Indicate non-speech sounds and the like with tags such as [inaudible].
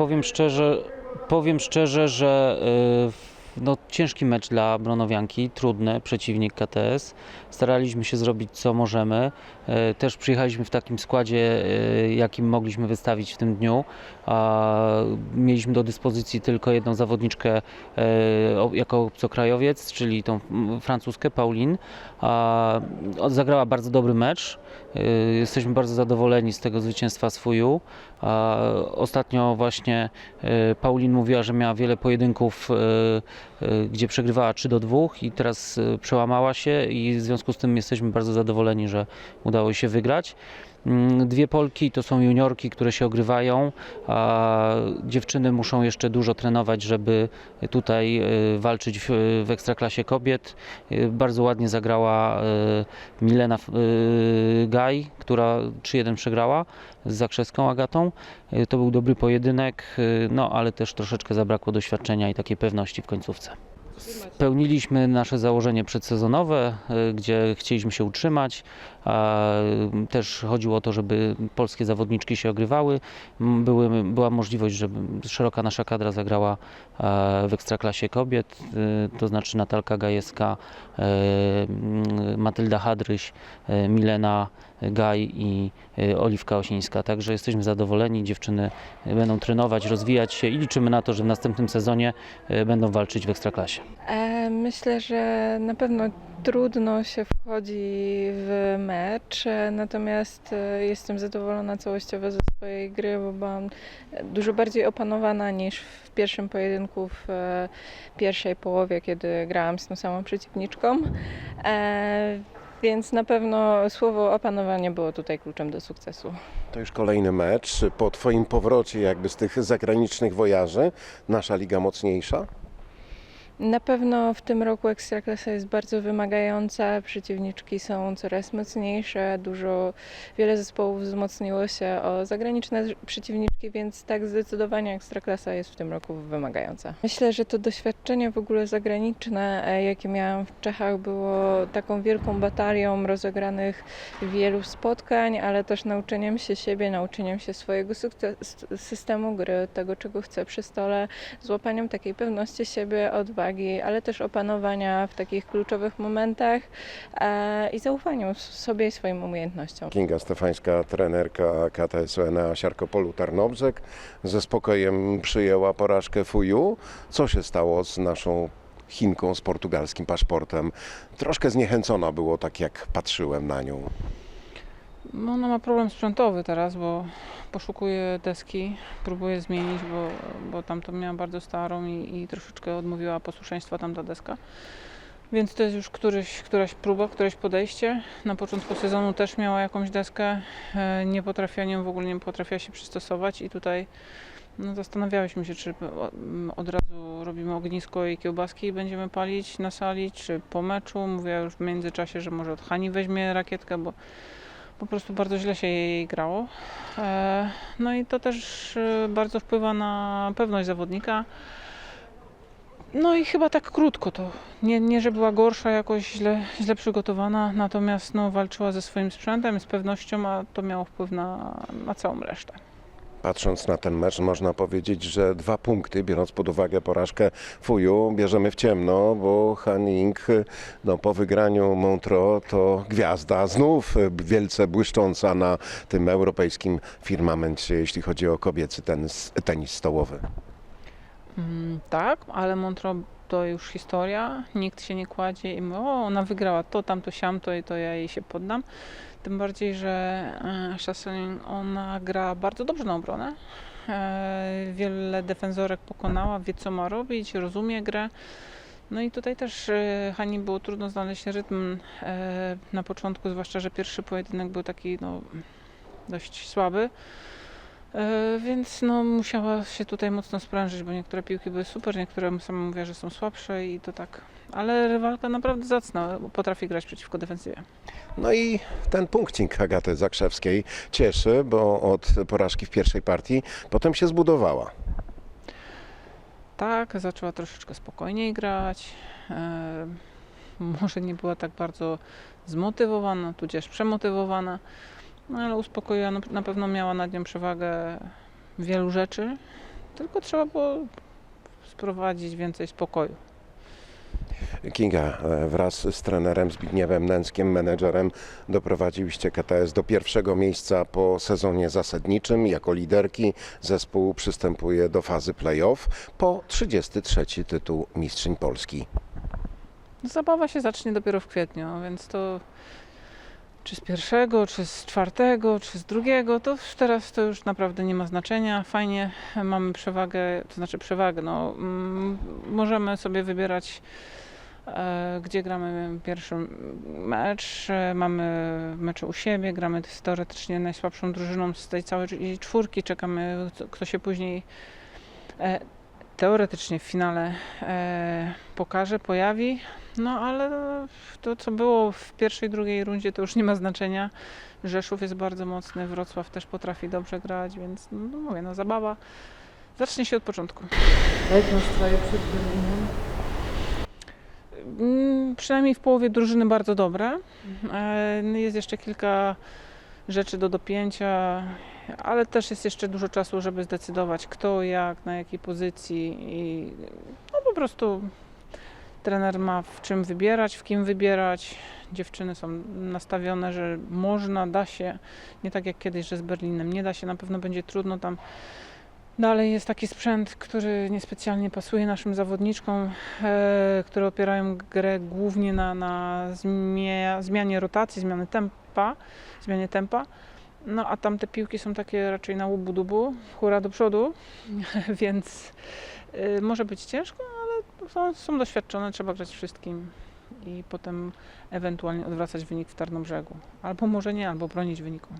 powiem szczerze, powiem szczerze, że y, no, ciężki mecz dla Bronowianki, trudny przeciwnik KTS. Staraliśmy się zrobić co możemy. E, Też przyjechaliśmy w takim składzie, e, jakim mogliśmy wystawić w tym dniu. Mieliśmy do dyspozycji tylko jedną zawodniczkę e, jako obcokrajowiec, czyli tą francuskę Paulin. A, o, Zagrała bardzo dobry mecz. Jesteśmy bardzo zadowoleni z tego zwycięstwa swóju. A Ostatnio właśnie Paulin mówiła, że miała wiele pojedynków, gdzie przegrywała 3 do 2 i teraz e, przełamała się i w związku z tym jesteśmy bardzo zadowoleni, że udało się wygrać. Mm, Dwie Polki to są juniorki, które się ogrywają, a dziewczyny muszą jeszcze dużo trenować, żeby tutaj e, walczyć w, w Ekstraklasie kobiet. E, Bardzo ładnie zagrała e, Milena Gaj, która 3-1 przegrała z Zakrzewską Agatą. To był dobry pojedynek, no ale też troszeczkę zabrakło doświadczenia i takiej pewności w końcówce. Spełniliśmy nasze założenie przedsezonowe, e, gdzie chcieliśmy się utrzymać. Też chodziło o to, żeby polskie zawodniczki się ogrywały. Były, była możliwość, żeby szeroka nasza kadra zagrała e, w Ekstraklasie kobiet, e, to znaczy Natalka Gajewska, Matylda Hadryś, Milena Gaj i e, Oliwka Osińska. Także jesteśmy zadowoleni. Dziewczyny będą trenować, rozwijać się i liczymy na to, że w następnym sezonie e, będą walczyć w Ekstraklasie. E, Myślę, że na pewno trudno się wchodzi w mecz, e, natomiast e, jestem zadowolona całościowo ze swojej gry, bo byłam dużo bardziej opanowana niż w pierwszym pojedynku w pierwszej połowie, kiedy grałam z tą samą przeciwniczką. Więc na pewno słowo opanowanie było tutaj kluczem do sukcesu. To już kolejny mecz. Po Twoim powrocie jakby z tych zagranicznych wojaży, nasza liga mocniejsza? Na pewno w tym roku Ekstraklasa jest bardzo wymagająca, przeciwniczki są coraz mocniejsze, dużo, wiele zespołów wzmocniło się o zagraniczne przeciwniczki, więc tak zdecydowanie Ekstraklasa jest w tym roku wymagająca. Myślę, że to doświadczenie w ogóle zagraniczne, e, jakie miałam w Czechach, było taką wielką batalią rozegranych wielu spotkań, ale też nauczeniem się siebie, nauczeniem się swojego systemu gry, tego czego chcę przy stole, złapaniem takiej pewności siebie, odwagi, ale też opanowania w takich kluczowych momentach e, i zaufaniu sobie i swoim umiejętnościom. Kinga Stefańska, trenerka KTS na Siarkopolu Tarnobrzeg, ze spokojem przyjęła porażkę FUJU. Co się stało z naszą Chinką z portugalskim paszportem? Troszkę zniechęcona było, tak jak patrzyłem na nią. No, ona ma problem sprzętowy teraz, bo poszukuje deski, próbuje zmienić, bo, bo tamtą miała bardzo starą i, i troszeczkę odmówiła posłuszeństwa tamta deska. Więc to jest już któryś, któraś próba, któreś podejście. Na początku sezonu też miała jakąś deskę, e, nie potrafiła nią w ogóle nie potrafiła się przystosować i tutaj no, zastanawiałyśmy się, czy od razu robimy ognisko i kiełbaski i będziemy palić na sali, czy po meczu. Mówiła już w międzyczasie, że może od Hani weźmie rakietkę, bo po prostu bardzo źle się jej grało. E, No i to też e, bardzo wpływa na pewność zawodnika. No i chyba tak krótko to. Nie, nie że była gorsza, jakoś źle, źle przygotowana, natomiast no, walczyła ze swoim sprzętem, z pewnością, a to miało wpływ na, na całą resztę. Patrząc na ten mecz, można powiedzieć, że dwa punkty, biorąc pod uwagę porażkę Fuju, bierzemy w ciemno, bo Han Ying no, po wygraniu Montreux to gwiazda znów wielce błyszcząca na tym europejskim firmamencie, jeśli chodzi o kobiecy tenis, tenis stołowy. Mm, tak, ale Montreux to już historia, nikt się nie kładzie i mówi, o ona wygrała to, tamto, siamto i to ja jej się poddam. Tym bardziej, że e, Chasselin, ona gra bardzo dobrze na obronę. E, Wiele defensorek pokonała, wie co ma robić, rozumie grę. No i tutaj też e, Hani było trudno znaleźć rytm na początku, zwłaszcza, że pierwszy pojedynek był taki no, dość słaby. E, Więc no, musiała się tutaj mocno sprężyć, bo niektóre piłki były super, niektóre sama mówiła, że są słabsze i to tak. Ale rywalka naprawdę zacna, bo potrafi grać przeciwko defensywie. No i ten punkcik Agaty Zakrzewskiej cieszy, bo od porażki w pierwszej partii potem się zbudowała. Tak, zaczęła troszeczkę spokojniej grać. E, może nie była tak bardzo zmotywowana, tudzież przemotywowana, no ale uspokoiła. Na pewno miała nad nią przewagę wielu rzeczy. tylko trzeba było sprowadzić więcej spokoju. Kinga, e, wraz z trenerem Zbigniewem Nęckiem, menedżerem, doprowadziliście KTS do pierwszego miejsca po sezonie zasadniczym. Jako liderki zespół przystępuje do fazy playoff po 33 tytuł Mistrzyń Polski. Zabawa się zacznie dopiero w kwietniu, więc to czy z pierwszego, czy z czwartego, czy z drugiego, to teraz to już naprawdę nie ma znaczenia. Fajnie mamy przewagę, to znaczy przewagę, no mm, możemy sobie wybierać e, gdzie gramy pierwszy mecz, e, mamy mecze u siebie, gramy teoretycznie najsłabszą drużyną z tej całej czwórki, czekamy kto- się później e, teoretycznie w finale e, pokaże, pojawi. No ale to, co było w pierwszej, drugiej rundzie, to już nie ma znaczenia. Rzeszów jest bardzo mocny, Wrocław też potrafi dobrze grać, więc no mówię, no zabawa zacznie się od początku. Jak nastroje przed Berlinem? Mm, Przynajmniej w połowie drużyny bardzo dobre. E, no Jest jeszcze kilka rzeczy do dopięcia, ale też jest jeszcze dużo czasu, żeby zdecydować kto, jak, na jakiej pozycji i no po prostu trener ma w czym wybierać, w kim wybierać. Dziewczyny są nastawione, że można, da się, nie tak jak kiedyś, że z Berlinem nie da się, na pewno będzie trudno tam. Dalej jest taki sprzęt, który niespecjalnie pasuje naszym zawodniczkom, e, które opierają grę głównie na, na zmianie rotacji, zmiany tempa, zmianie tempa. No a tamte piłki są takie raczej na łubu dubu, hura do przodu, [laughs] więc y, może być ciężko, ale są, są doświadczone, trzeba grać wszystkim i potem ewentualnie odwracać wynik w Tarnobrzegu. Albo może nie, albo bronić wyniku.